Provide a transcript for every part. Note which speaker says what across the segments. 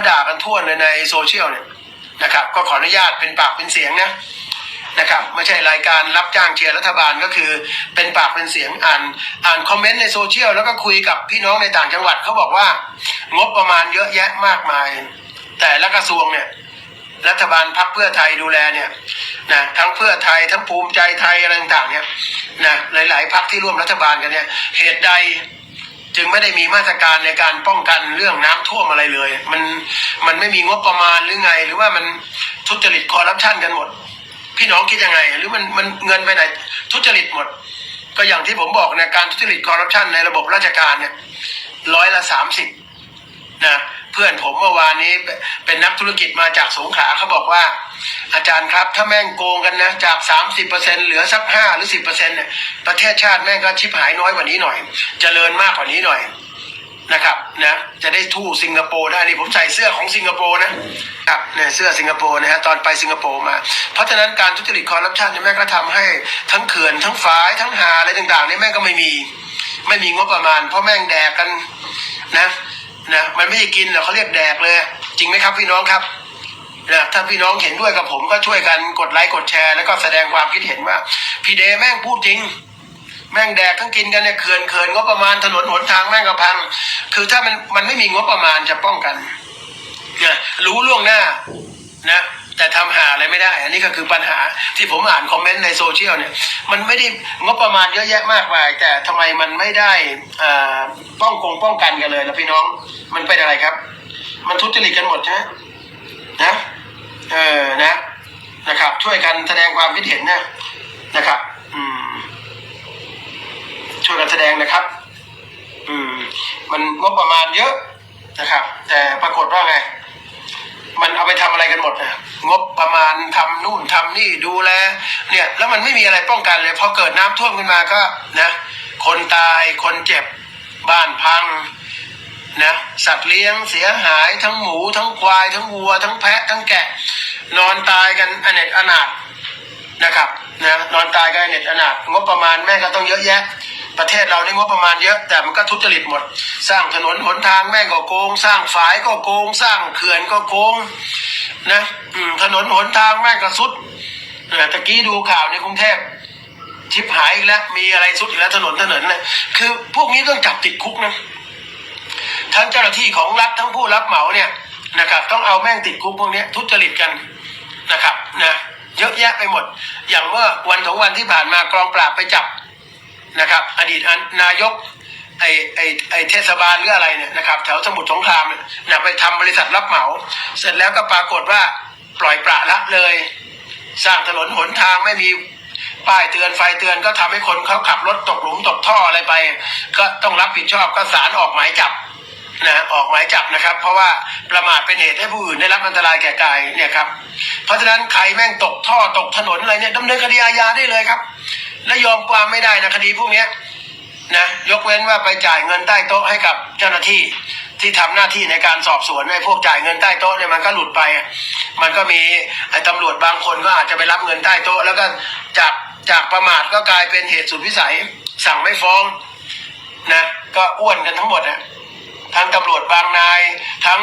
Speaker 1: เขาด่ากันทั่วเลยในโซเชียลเนี่ยนะครับ ก็ขออนุญาตเป็นปากเป็นเสียงนะนะครับไม่ใช่รายการรับจ้างเชียร์รัฐบาลก็คือเป็นปากเป็นเสียงอ่านอ่านคอมเมนต์ในโซเชียลแล้วก็คุยกับพี่น้องในต่างจังหวัดเขาบอกว่า งบประมาณเยอะแยะมากมาย แต่ละกระทรวงเนี่ยรัฐบาลพักเพื่อไทยดูแลเนี่ยนะทั้งเพื่อไทยทั้งภูมิใจไทยอะไรต่างๆเนี่ยนะหลายๆพักที่ร่วมรัฐบาลกันเนี่ยเหตุใด จึงไม่ได้มีมาตรการในการป้องกันเรื่องน้ำท่วมอะไรเลย มันมันไม่มีงบประมาณหรือไง หรือว่ามันทุจริตคอร์รัปชันกันหมด พี่น้องคิดยังไง หรือมันมันเงินไปไหน ทุจริตหมด ก็อย่างที่ผมบอกนะการทุจริตคอร์รัปชันในระบบราชการเนี่ยร้อยละสามสิบนะ เพื่อนผมเมื่อวานนี้เป็นนักธุรกิจมาจากสงขลาเขาบอกว่า อาจารย์ครับ ถ้าแม่งโกงกันนะจาก 30%เหลือสักห้าหรือ10%เปอร์เซ็นเนี่ยประเทศชาติแม่งก็ชิบหายน้อยกว่านี้หน่อยจเจริญมากกว่านี้หน่อยนะครับนะจะได้ทู่สิงคโปร์ได้นี่ผมใส่เสื้อของสิงคโปร์นะครับเนี่ยเสื้อสิงคโปร์นะฮะตอนไปสิงคโปร์มา เพราะฉะนั้นการทุจริตคอร์รัปชันเนี่ยแม่งก็ทำให้ทั้งเขื่อนทั้งฝายทั้งหาอะไรต่างๆเนี่ยแม่งก็ไม่มี ไม่มีงบประมาณ เพราะแม่งแดกกันนะ นะมันไม่ใช่กินหรอกเขาเรียกแดกเลย จริงไหมครับพี่น้องครับนะถ้าพี่น้องเห็นด้วยกับผมก็ช่วยกันกดไลค์กดแชร์ แล้วก็แสดงความคิดเห็นว่า พี่เดแม่งพูดจริง แม่งแดกทั้งกินกันเนี่ยเขื่อนเขื่อนงบประมาณถนนหนทางแม่งก็พัง คือถ้ามันมันไม่มีงบประมาณจะป้องกันนะรู้ล่วงหน้านะแต่ทำหาอะไรไม่ได้ อันนี้ก็คือปัญหาที่ผมอ่านคอมเมนต์ในโซเชียลเนี่ย มันไม่ได้งบประมาณเยอะแยะมากมาย แต่ทำไมมันไม่ได้อ่า ป้องคงป้องกันกันเลยนะพี่น้อง มันเป็นอะไรครับ มันทุจริตกันหมดใช่ไหมนะเออนะนะครับ ช่วยกันแสดงความคิดเห็นนะนะครับ อืม ช่วยกันแสดงนะครับ อืม มันงบประมาณเยอะนะครับ แต่ปรากฏว่าไง มันเอาไปทำอะไรกันหมดนะงบประมาณทำนู่นทำนี่ดูแลเนี่ย แล้วมันไม่มีอะไรป้องกันเลยพอเกิดน้ำท่วมขึ้นมาก็ นะ คนตายคนเจ็บ บ้านพังนะสัตว์เลี้ยงเสียหายทั้งหมูทั้งควาย ทั้งวัว ทั้งแพะ ทั้งแกะ นอนตายกันอเนจอนาถนะครับนะนอนตายกันอเนจอนาถงบประมาณแม่ก็ต้องเยอะแยะ ประเทศเราได้งบประมาณเยอะ แต่มันก็ทุจริตหมด สร้างถนนหนทางแม่งก็โกง สร้างฝายก็โกง สร้างเขื่อนก็โกงนะถนนหนทางแม่งก็สุดเออตะกี้ดูข่าวในกรุงเทพ ชิบหายอีกแล้ว มีอะไรสุดอีกแล้วถนนถนนนะคือพวกนี้ต้องจับติดคุกนะทั้งเจ้าหน้าที่ของรัฐทั้งผู้รับเหมาเนี่ยนะครับ ต้องเอาแม่งติดคุกพวกนี้ทุจริตกันนะครับนะเยอะแยะไปหมด อย่างเมื่อวันของวันที่ผ่านมากองปราบไปจับนะครับ อดีตนายกไอไอไอเทศบาลหรืออะไรเนี่ยนะครับแถวสมุทรสงครามเนี่ยนะไปทำบริษัทรับเหมา เสร็จแล้วก็ปรากฏว่าปล่อยปละละเลย สร้างถนนหนทางไม่มี ป้ายเตือนไฟเตือนก็ทำให้คนเขาขับรถตกหลุมตกท่ออะไรไป ก็ต้องรับผิดชอบก็ศาลออกหมายจับนะออกหมายจับนะครับ เพราะว่าประมาทเป็นเหตุให้ผู้อื่นได้รับอันตรายแก่กายเนี่ยครับเพราะฉะนั้นใครแม่งตกท่อตกถนนอะไรเนี่ยดำเนินคดีอาญาได้เลยครับ และยอมความไม่ได้นะคดีพวกเนี้ยนะยกเว้นว่าไปจ่ายเงินใต้โต๊ะให้กับเจ้าหน้าที่ที่ทำหน้าที่ในการสอบสวนไอ้พวกจ่ายเงินใต้โต๊ะเนี่ยมันก็หลุดไป มันก็มีไอ้ตำรวจบางคนก็อาจจะไปรับเงินใต้โต๊ะ แล้วก็จาก จากประมาทก็กลายเป็นเหตุสุดวิสัย สั่งไม่ฟ้องนะก็อ้วนกันทั้งหมดนะทั้งตำรวจบางนาย ทั้ง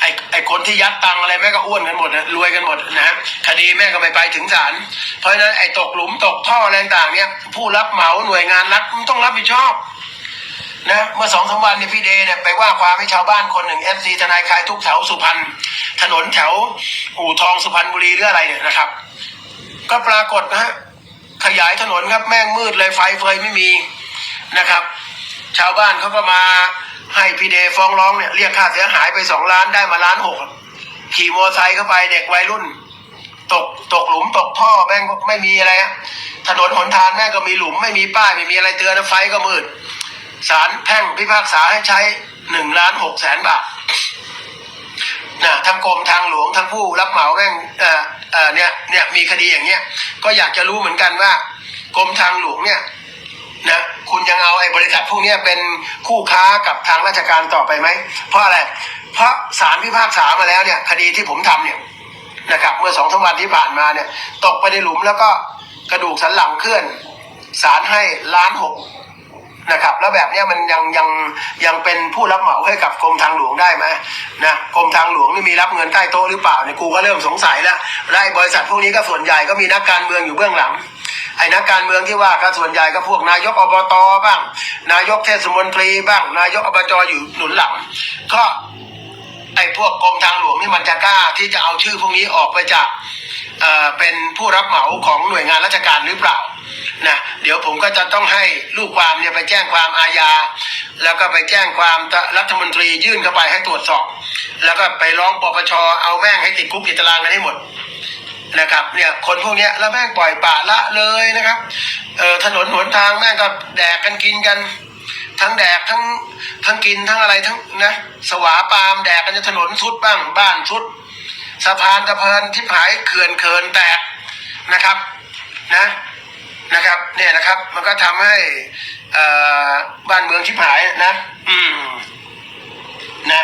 Speaker 1: ไอ้ไอ้คนที่ยัดตังอะไรแม่ก็อ้วนกันหมดนะรวยกันหมดนะฮะคดีแม่ก็ไม่ไปถึงศาลเพราะฉะนั้นไอ้ตกหลุมตกท่ออะไรต่างเนี่ย ผู้รับเหมาหน่วยงานรัฐมันต้องรับผิดชอบนะเมื่อสองสามวันเนี่ยพี่เดย์เนี่ยไปว่าความให้ชาวบ้านคนหนึ่งเอฟซีทนายคลายทุกข์แถวสุพรรณถนนแถวอู่ทองสุพรรณบุรีหรืออะไรเนี่ยนะครับ ก็ปรากฏนะฮะ ขยายถนนครับแม่งมืดเลยไฟเฟยไม่มีนะครับ ชาวบ้านเขาก็มาให้พี่เดฟ้องร้องเนี่ยเรียกค่าเสียหายไปสองล้านได้มาล้านหกขี่มอเตอร์ไซค์เข้าไปเด็กวัยรุ่น ตกตกหลุมตกท่อแม่งไม่มีอะไรถนนหนทางแม่งก็มีหลุมไม่มีป้ายไม่มีอะไรเตือนไฟก็มืดศาลแพ่งพิพากษาให้ใช้หนึ่งล้านหกแสนบาทนะทั้งกรมทางหลวงทั้งผู้รับเหมาแม่งเอ่อ เออเนี่ยเนี่ยมีคดีอย่างเงี้ยก็อยากจะรู้เหมือนกันว่ากรมทางหลวงเนี่ยนะคุณยังเอาไอ้บริษัทพวกเนี้ยเป็นคู่ค้ากับทางราชการต่อไปไหม เพราะอะไร เพราะศาลพิพากษามาแล้วเนี่ย คดีที่ผมทำเนี่ยนะครับ เมื่อสองสามวันที่ผ่านมาเนี่ย ตกไปในหลุมแล้วก็กระดูกสันหลังเคลื่อนศาลให้ล้านหก นะครับ แล้วแบบนี้มันยังยังยังเป็นผู้รับเหมาให้กับกรมทางหลวงได้ไหมนะกรมทางหลวงนี่มีรับเงินใต้โต๊ะหรือเปล่าเนี่ยกูก็เริ่มสงสัยแล้วและไอ้บริษัทพวกนี้ก็ส่วนใหญ่ก็มีนักการเมืองอยู่เบื้องหลังไอ้นักการเมืองที่ว่าก็ส่วนใหญ่ก็พวกนายกอบตบ้าง นายกเทศมนตรีบ้าง นายกอบจอยู่หนุนหลัง ก็ไอ้พวกกรมทางหลวงนี่มันจะกล้าที่จะเอาชื่อพวกนี้ออกไปจากเอ่อเป็นผู้รับเหมาของหน่วยงานราชการหรือเปล่า นะเดี๋ยวผมก็จะต้องให้ลูกความเนี่ยไปแจ้งความอาญา แล้วก็ไปแจ้งความรัฐมนตรียื่นเข้าไปให้ตรวจสอบ แล้วก็ไปร้องปปชเอาแม่งให้ติดคุกติดตารางกันให้หมดนะครับเนี่ยคนพวกเนี้ยแล้วแม่งปล่อยปละละเลยนะครับเออถนนหนทางแม่งก็แดกกันกินกัน ทั้งแดกทั้งทั้งกินทั้งอะไรทั้งนะสวาปามแดกกันจนถนนสุดบ้างบ้านสุด สะพานสะพานที่หายเขื่อนเขินแตกนะครับนะ นะครับเนี่ยนะครับ มันก็ทำให้อ่บ้านเมืองชิบหายนะ อืมนะ